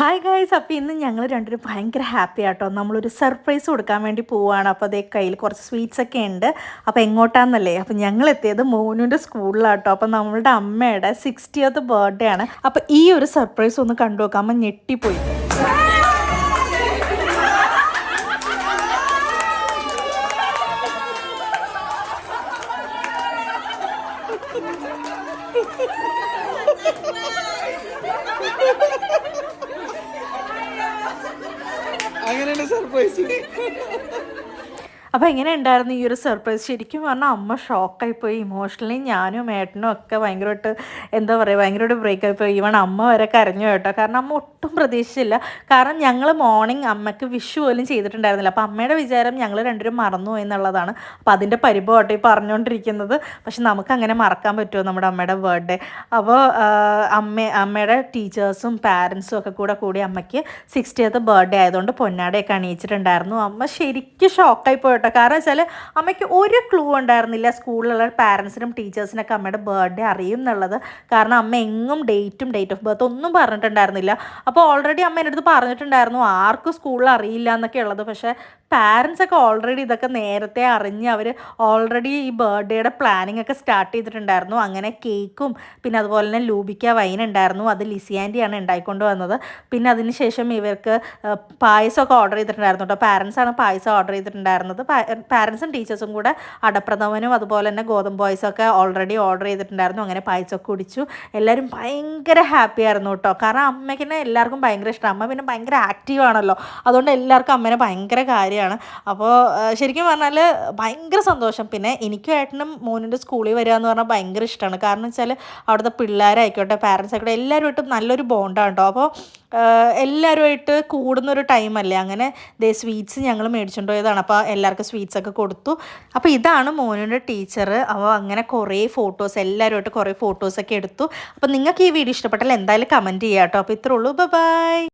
Hi guys അപ്പോൾ ഇന്ന് ഞങ്ങൾ രണ്ടുപേരും ഭയങ്കര ഹാപ്പി ആട്ടോ. നമ്മളൊരു സർപ്രൈസ് കൊടുക്കാൻ വേണ്ടി പോവുകയാണ് അപ്പോൾ അതേ കയ്യിൽ കുറച്ച് സ്വീറ്റ്സ് ഒക്കെ ഉണ്ട്. അപ്പോൾ എങ്ങോട്ടാന്നല്ലേ? അപ്പോൾ ഞങ്ങൾ എത്തിയത് മോനുവിന്റെ സ്കൂളിലാട്ടോ അപ്പോൾ നമ്മളുടെ അമ്മയുടെ സിക്സ്റ്റിയത്ത് ബർത്ത്ഡേ ആണ്. അപ്പോൾ ഈ ഒരു സർപ്രൈസ് ഒന്ന് കണ്ടു നോക്കാം. അമ്മ ഞെട്ടിപ്പോയി. അങ്ങനെയാണ് സർപ്രൈസ് അപ്പോൾ എങ്ങനെ ഉണ്ടായിരുന്നു ഈ ഒരു സർപ്രൈസ് ശരിക്കും പറഞ്ഞാൽ അമ്മ ഷോക്കായി പോയി ഇമോഷണലി ഞാനും ഏട്ടനും ഒക്കെ ഭയങ്കരമായിട്ട് എന്താ പറയുക ഭയങ്കരമായിട്ട് ബ്രേക്കായി പോയി ഈവൺ അമ്മ വരെ കരഞ്ഞു കേട്ടോ. കാരണം അമ്മ ഒട്ടും പ്രതീക്ഷിച്ചില്ല. കാരണം ഞങ്ങൾ മോർണിംഗ് അമ്മയ്ക്ക് വിഷ് പോലും ചെയ്തിട്ടുണ്ടായിരുന്നില്ല. അപ്പോൾ അമ്മയുടെ വിചാരം ഞങ്ങൾ രണ്ടുപേരും മറന്നു എന്നുള്ളതാണ്. അപ്പോൾ അതിന്റെ പരിഭവമായിട്ട് ഈ പറഞ്ഞുകൊണ്ടിരിക്കുന്നത്. പക്ഷെ നമുക്ക് അങ്ങനെ മറക്കാൻ പറ്റുമോ നമ്മുടെ അമ്മയുടെ ബർത്ത്ഡേ അപ്പോൾ അമ്മ അമ്മയുടെ ടീച്ചേഴ്സും പാരൻസും ഒക്കെ കൂടെ കൂടി അമ്മയ്ക്ക് സിക്സ്റ്റിയത്ത് ബർത്ത്ഡേ ആയതുകൊണ്ട് പൊന്നാടയൊക്കെ അണിയിച്ചിട്ടുണ്ടായിരുന്നു. അമ്മ ശരിക്കും ഷോക്കായി പോയി കേട്ടോ. കാരണം വെച്ചാൽ അമ്മയ്ക്ക് ഒരു ക്ലൂ ഉണ്ടായിരുന്നില്ല സ്കൂളിലുള്ള പാരൻസിനും ടീച്ചേഴ്സിനൊക്കെ അമ്മയുടെ ബർത്ത്ഡേ അറിയും എന്നുള്ളത്. കാരണം അമ്മ എങ്ങും ഡേറ്റും ഡേറ്റ് ഓഫ് ബർത്ത് ഒന്നും പറഞ്ഞിട്ടുണ്ടായിരുന്നില്ല. അപ്പോൾ ഓൾറെഡി അമ്മ എന്റെ അടുത്ത് പറഞ്ഞിട്ടുണ്ടായിരുന്നു ആർക്കും സ്കൂളിൽ അറിയില്ല എന്നൊക്കെ ഉള്ളത്. പക്ഷേ പാരൻസ് ഒക്കെ ഓൾറെഡി ഇതൊക്കെ നേരത്തെ അറിഞ്ഞ് അവർ ഓൾറെഡി ഈ ബർത്ത്ഡേയുടെ പ്ലാനിങ് ഒക്കെ സ്റ്റാർട്ട് ചെയ്തിട്ടുണ്ടായിരുന്നു. അങ്ങനെ കേക്കും പിന്നെ അതുപോലെ തന്നെ ലൂബിക്ക വൈൻ ഉണ്ടായിരുന്നു. അത് ലിസിയാന്റിയാണ് ഉണ്ടായിക്കൊണ്ട് വന്നത്. പിന്നെ അതിന് ശേഷം ഇവർക്ക് പായസമൊക്കെ ഓർഡർ ചെയ്തിട്ടുണ്ടായിരുന്നു കേട്ടോ. പാരൻസാണ് പായസം ഓർഡർ ചെയ്തിട്ടുണ്ടായിരുന്നത്. പാരൻസും ടീച്ചേഴ്സും കൂടെ അടപ്രഥമനും അതുപോലെ തന്നെ ഗോതമ്പ് ബോയ്സൊക്കെ ഓൾറെഡി ഓർഡർ ചെയ്തിട്ടുണ്ടായിരുന്നു. അങ്ങനെ പായസമൊക്കെ കുടിച്ചു. എല്ലാവരും ഭയങ്കര ഹാപ്പി ആയിരുന്നു കേട്ടോ. കാരണം അമ്മയ്ക്കിനെ എല്ലാവർക്കും ഭയങ്കര ഇഷ്ടമാണ് അമ്മ പിന്നെ ഭയങ്കര ആക്റ്റീവ് ആണല്ലോ. അതുകൊണ്ട് എല്ലാവർക്കും അമ്മേനെ ഭയങ്കര കാര്യമാണ്. അപ്പോൾ ശരിക്കും പറഞ്ഞാൽ ഭയങ്കര സന്തോഷം. പിന്നെ എനിക്കും ഏട്ടനും മോനിന്റെ സ്കൂളിൽ വരിക എന്ന് പറഞ്ഞാൽ ഭയങ്കര ഇഷ്ടമാണ്. കാരണം വെച്ചാൽ അവിടുത്തെ പിള്ളേരായിക്കോട്ടെ പാരൻസ് ആയിക്കോട്ടെ എല്ലാവരുമായിട്ടും നല്ലൊരു ബോണ്ടാണ് കേട്ടോ. അപ്പോൾ എല്ലാവരുമായിട്ട് കൂടുന്നൊരു ടൈമല്ലേ? അങ്ങനെ ദേ സ്വീറ്റ്സ് ഞങ്ങൾ മേടിച്ചുകൊണ്ട് പോയതാണ് അപ്പോൾ എല്ലാവർക്കും സ്വീറ്റ്സ് ഒക്കെ കൊടുത്തു. അപ്പോൾ ഇതാണ് മോനുടെ ടീച്ചർ അപ്പോൾ അങ്ങനെ കുറേ ഫോട്ടോസ് എല്ലാവരുമായിട്ട് കുറേ ഫോട്ടോസൊക്കെ എടുത്തു. അപ്പോൾ നിങ്ങൾക്ക് ഈ വീഡിയോ ഇഷ്ടപ്പെട്ടാൽ എന്തായാലും കമന്റ് ചെയ്യാം കേട്ടോ അപ്പോൾ ഇത്രേ ഉള്ളൂ. ബൈ.